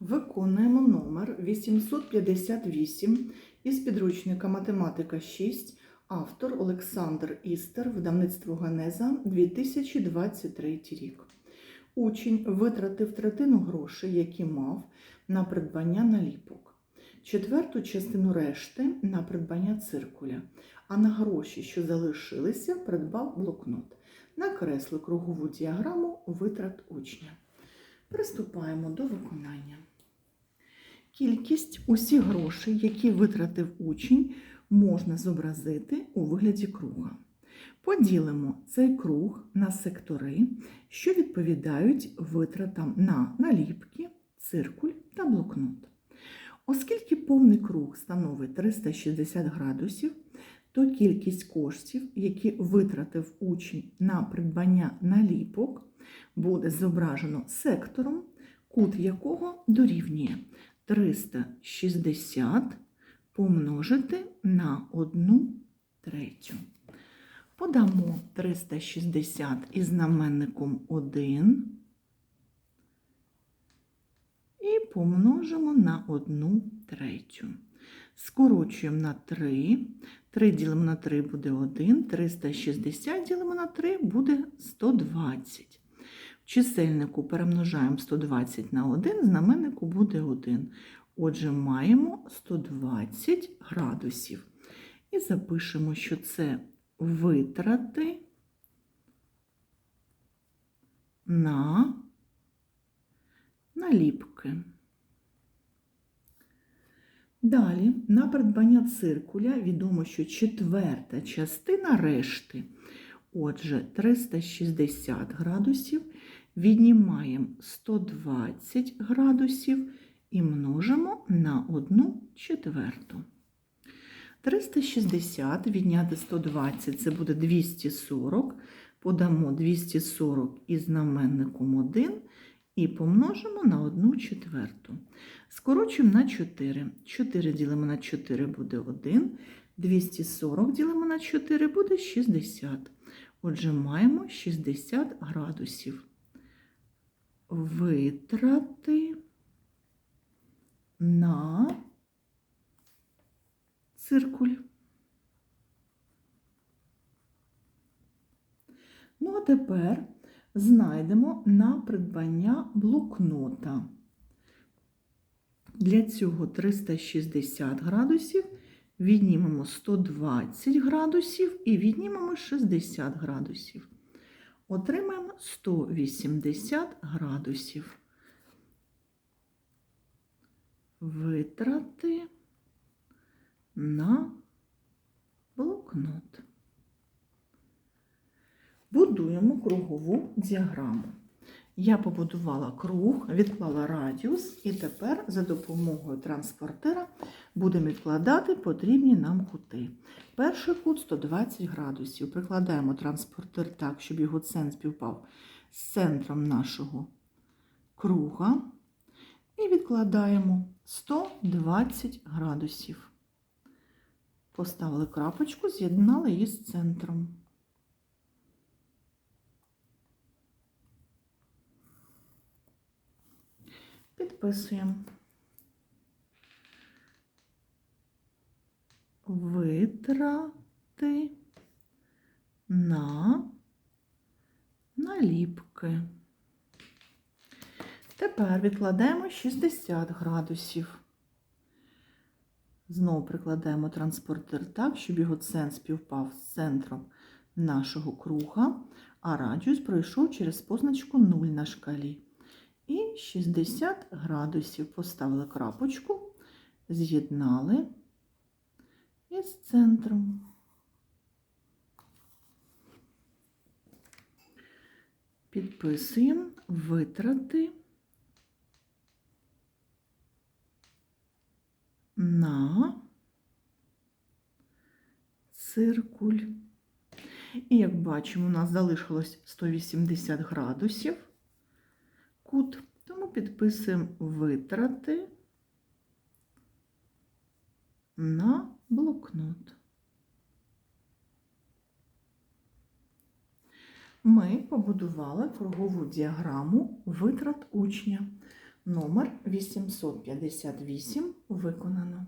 Виконуємо номер 858 із підручника Математика 6, автор Олександр Істер, видавництво Генеза 2023 рік. Учень витратив третину грошей, які мав на придбання наліпок, четверту частину решти на придбання циркуля, а на гроші, що залишилися, придбав блокнот. Накресли кругову діаграму витрат учня. Приступаємо до виконання. Кількість усіх грошей, які витратив учень, можна зобразити у вигляді круга. Поділимо цей круг на сектори, що відповідають витратам на наліпки, циркуль та блокнот. Оскільки повний круг становить 360 градусів, то кількість коштів, які витратив учень на придбання наліпок, буде зображено сектором, кут якого дорівнює 360 помножити на 1 третю. Подамо 360 із знаменником 1 і помножимо на 1 третю. Скорочуємо на 3. 3 ділимо на 3 буде 1, 360 ділимо на 3 буде 120. Чисельнику перемножаємо 120 на 1, знаменнику буде 1. Отже, маємо 120 градусів. І запишемо, що це витрати на наліпки. Далі, на придбання циркуля відомо, що четверта частина решти, отже, 360 градусів, віднімаємо 120 градусів і множимо на 1 четверту. 360 відняти 120 це буде 240. Подамо 240 із знаменником 1 і помножимо на 1 четверту. Скорочуємо на 4. 4 ділимо на 4 буде 1. 240 ділимо на 4 буде 60. Отже, маємо 60 градусів. Витрати на циркуль. Ну, а тепер знайдемо на придбання блокнота. Для цього 360 градусів, віднімемо 120 градусів і віднімемо 60 градусів. Отримаємо 180 градусів. Витрати на блокнот. Будуємо кругову діаграму. Я побудувала круг, відклала радіус, і тепер за допомогою транспортира будемо відкладати потрібні нам кути. Перший кут 120 градусів. Прикладаємо транспортир так, щоб його центр співпав з центром нашого круга. І відкладаємо 120 градусів. Поставили крапочку, з'єднали її з центром. Підписуємо. Витрати на наліпки. Тепер відкладаємо 60 градусів. Знову прикладаємо транспортир так, щоб його центр співпав з центром нашого круга, а радіус пройшов через позначку 0 на шкалі. І 60 градусів поставили крапочку, з'єднали із центром. Підписуємо витрати на циркуль. І як бачимо, у нас залишилось 180 градусів кут, тому підписуємо витрати на блокнот. Ми побудували кругову діаграму витрат учня. Номер 858 виконано.